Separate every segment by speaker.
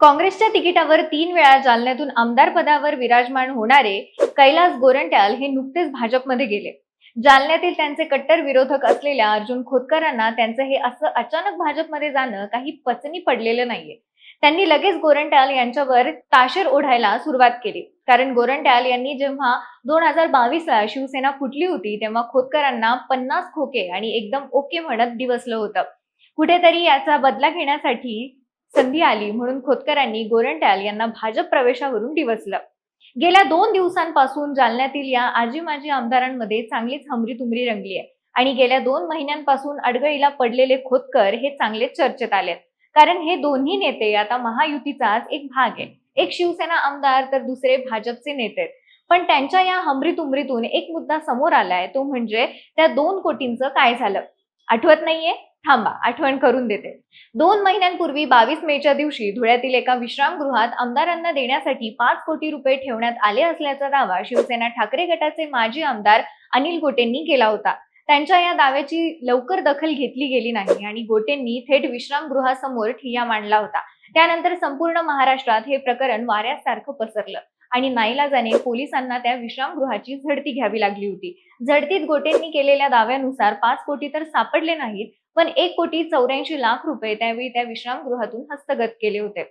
Speaker 1: काँग्रेसच्या तिकिटावर तीन वेळा जालन्यातून आमदार पदावर विराजमान होणारे कैलास गोरंट्याल हे नुकतेच भाजपमध्ये गेले. जालन्यातील त्यांचे कट्टर विरोधक असलेल्या अर्जुन खोतकरांना त्यांचं हे असं अचानक भाजपमध्ये जाणं काही पचनी पडलेलं नाहीये. त्यांनी लगेच गोरंट्याल यांच्यावर ताशेर ओढायला सुरुवात केली. कारण गोरंट्याल यांनी जेव्हा दोन हजार बावीसला शिवसेना फुटली होती तेव्हा खोतकरांना पन्नास खोके आणि एकदम ओके म्हणत दिवसलं होतं. कुठेतरी याचा बदला घेण्यासाठी संधी आली म्हणून खोतकरांनी गोरंट्याल यांना भाजप प्रवेशावरून डिवचलं. गेल्या दोन दिवसांपासून जालन्यातील या आजी माजी आमदारांमध्ये चांगलीच हमरीतुमरी रंगली आहे आणि गेल्या दोन महिन्यांपासून अडगळीला पडलेले खोतकर हे चांगलेच चर्चेत आलेत. कारण हे दोन्ही नेते आता महायुतीचाच एक भाग आहे. एक शिवसेना आमदार तर दुसरे भाजपचे नेते पण त्यांच्या या हमरीतुमरीतून एक मुद्दा समोर आलाय तो म्हणजे त्या दोन कोटींचं काय झालं? आठवत नाहीये? थांबा आठवण करून देते. दोन महिन्यांपूर्वी बावीस मेच्या दिवशी धुळ्यातील एका विश्रामगृहात आमदारांना देण्यासाठी पाच कोटी रुपये ठेवण्यात आले असल्याचा दावा शिवसेना ठाकरे गटाचे माजी आमदार अनिल गोटेंनी केला होता. त्यांच्या या दाव्याची लवकर दखल घेतली गेली नाही आणि गोटेंनी थेट विश्रामगृहासमोर ठिय्या मांडला होता. त्यानंतर संपूर्ण महाराष्ट्रात हे प्रकरण वाऱ्यासारखं पसरलं. आणि नाईलाजाने पोलिसांना त्या विश्रामगृहाची झडती घ्यावी लागली होती. झडतीत गोटेंनी केलेल्या दाव्यानुसार पाच कोटी तर सापडले नाहीत पण एक कोटी चौऱ्याऐंशी लाख रुपये त्यावेळी त्या विश्रामगृहातून हस्तगत केले होते.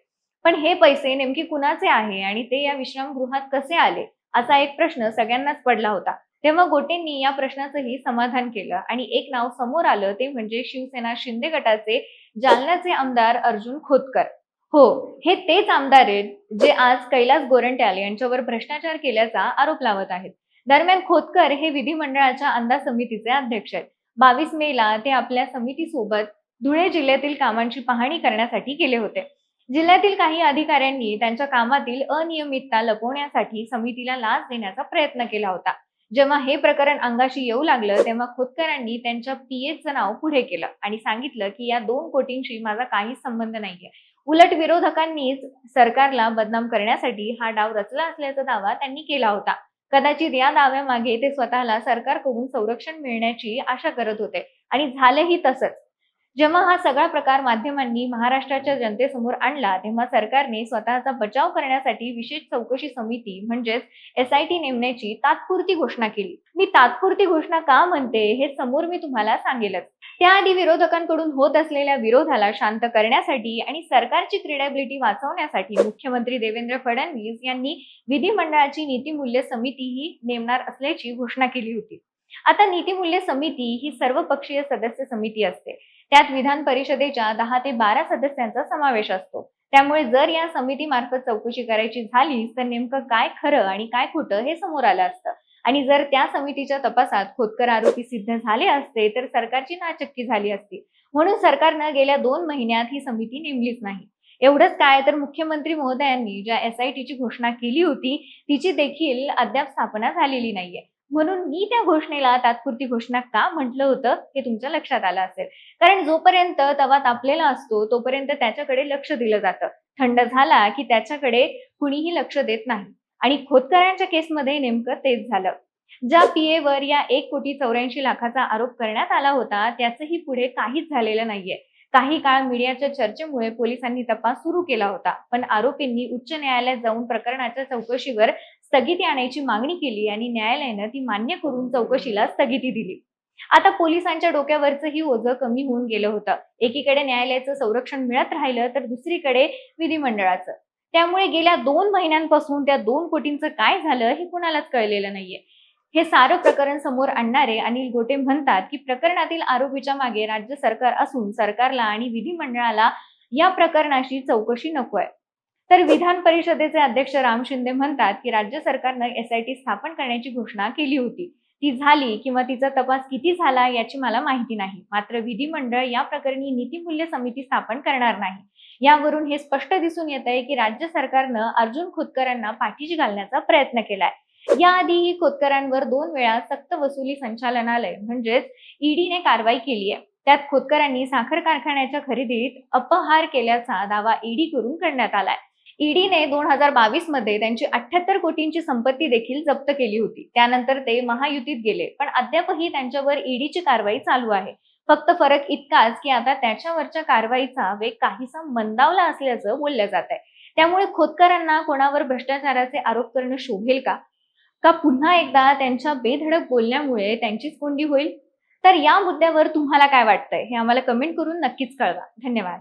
Speaker 1: पण हे पैसे नेमके कुणाचे आहे आणि ते या विश्रामगृहात कसे आले? असा एक प्रश्न सगळ्यांनाच पडला होता. तेव्हा गोटेंनी या प्रश्नाचंही समाधान केलं आणि एक नाव समोर आलं ते म्हणजे शिवसेना शिंदे गटाचे जालन्याचे आमदार अर्जुन खोतकर. हो हे तेच आमदार आहेत जे आज कैलास गोरंट्याल यांच्यावर भ्रष्टाचार केल्याचा आरोप लावत आहेत. दरम्यान खोतकर हे विधिमंडळाच्या अंदाज समितीचे अध्यक्ष आहेत. बावीस मेला ते आपल्या समितीसोबत धुळे जिल्ह्यातील कामांची पाहणी करण्यासाठी गेले होते. जिल्ह्यातील काही अधिकाऱ्यांनी त्यांच्या कामातील अनियमितता लपवण्यासाठी समितीला लाच देण्याचा प्रयत्न केला होता. जेव्हा हे प्रकरण अंगाशी येऊ लागलं तेव्हा खोतकरांनी त्यांच्या पीएचं नाव पुढे केलं आणि सांगितलं की या दोन कोटींशी माझा काहीच संबंध नाहीये. उलट विरोधकांनीच सरकारला बदनाम करण्यासाठी हा डाव रचला असल्याचा दावा त्यांनी केला होता. कदाचित या दाव्यामागे ते स्वतःला सरकारकडून संरक्षण मिळण्याची आशा करत होते. आणि झालंही तसंच. जेव्हा हा सगळा प्रकार माध्यमांनी महाराष्ट्राच्या जनतेसमोर आणला तेव्हा सरकारने स्वतःचा बचाव करण्यासाठी विशेष चौकशी समिती म्हणजेच एस आय टी नेमण्याची तात्पुरती घोषणा केली. मी तात्पुरती घोषणा का म्हणते हे समोर मी तुम्हाला सांगेलच. त्याआधी विरोधकांकडून होत असलेल्या विरोधाला शांत करण्यासाठी आणि सरकारची क्रेडिबिलिटी वाचवण्यासाठी मुख्यमंत्री देवेंद्र फडणवीस यांनी विधिमंडळाची नितिमूल्य समिती ही नेमणार असल्याची घोषणा केली होती. आता नीतीमूल्य समिती ही सर्वपक्षीय सदस्य समिती असते. त्यात विधान परिषदेच्या दहा ते बारा सदस्यांचा समावेश असतो. त्यामुळे जर या समितीमार्फत चौकशी करायची झाली तर नेमकं काय खरं आणि काय खोटं हे समोर आलं असतं. आणि जर त्या समितीच्या तपासात खोतकर आरोपी सिद्ध झाले असते तर सरकारची नाचक्की झाली असती. म्हणून सरकारनं गेल्या दोन महिन्यात ही समिती नेमलीच नाही. एवढंच काय तर मुख्यमंत्री महोदयांनी ज्या एस आय घोषणा केली होती तिची देखील अद्याप स्थापना झालेली नाहीये. म्हणून मी त्या घोषणेला तात्पुरती घोषणा का म्हटलं होतं हे तुमच्या लक्षात आलं असेल. कारण जोपर्यंत तवा तापलेला असतो तोपर्यंत त्याच्याकडे लक्ष दिलं जातं. थंड झाला की त्याच्याकडे कुणीही लक्ष देत नाही. आणि खोतकरांच्या केसमध्ये नेमकं तेच झालं. ज्या पीए वर या एक कोटी चौऱ्याऐंशी लाखाचा आरोप करण्यात आला होता त्याचंही पुढे काहीच झालेलं नाहीये. काही काळ मीडियाच्या चर्चेमुळे पोलिसांनी तपास सुरू केला होता. पण आरोपींनी उच्च न्यायालयात जाऊन प्रकरणाच्या चौकशीवर स्थगिती आणायची मागणी केली आणि न्यायालयानं ती मान्य करून चौकशीला स्थगिती दिली. आता पोलिसांच्या डोक्यावरचंही ओझं कमी होऊन गेलं होतं. एकीकडे न्यायालयाचं संरक्षण मिळत राहिलं तर दुसरीकडे विधिमंडळाचं. त्यामुळे गेल्या दोन महिन्यांपासून त्या दोन कोटींचं काय झालं हे कुणालाच कळलेलं नाहीये. हे सारं प्रकरण समोर आणणारे अनिल गोटे म्हणतात की प्रकरणातील आरोपीच्या मागे राज्य सरकार असून सरकारला आणि विधिमंडळाला या प्रकरणाशी चौकशी नको आहे. तर विधान परिषदेचे अध्यक्ष राम शिंदे म्हणतात की राज्य सरकारनं एसआयटी स्थापन करण्याची घोषणा केली होती. ती झाली किंवा तिचा तपास किती झाला याची मला माहिती नाही. मात्र विधिमंडळ या प्रकरणी नीतीमूल्य समिती स्थापन करणार नाही. यावरून हे स्पष्ट दिसून येत आहे की राज्य सरकारनं अर्जुन खोतकरांना पाठीशी घालण्याचा प्रयत्न केलाय. याआधीही खोतकरांवर दोन वेळा सक्त वसुली संचालनालय म्हणजेच ईडीने कारवाई केली आहे. त्यात खोतकरांनी साखर कारखान्याच्या खरेदीत अपहार केल्याचा दावा ईडी करून करण्यात आलाय. ईडीने दोन हजार बावीसमध्ये त्यांची अठ्याहत्तर कोटींची संपत्ती देखील जप्त केली होती. त्यानंतर ते महायुतीत गेले. पण अद्यापही त्यांच्यावर ईडीची कारवाई चालू आहे. फक्त फरक इतकाच की आता त्याच्यावरच्या कारवाईचा वेग काहीसा मंदावला असल्याचं बोललं जात आहे. त्यामुळे खोतकरांना कोणावर भ्रष्टाचाराचे आरोप करणं शोभेल का? का पुन्हा एकदा त्यांच्या बेधडक बोलण्यामुळे त्यांचीच कोंडी होईल? तर या मुद्द्यावर तुम्हाला काय वाटतंय हे आम्हाला कमेंट करून नक्कीच कळवा. धन्यवाद.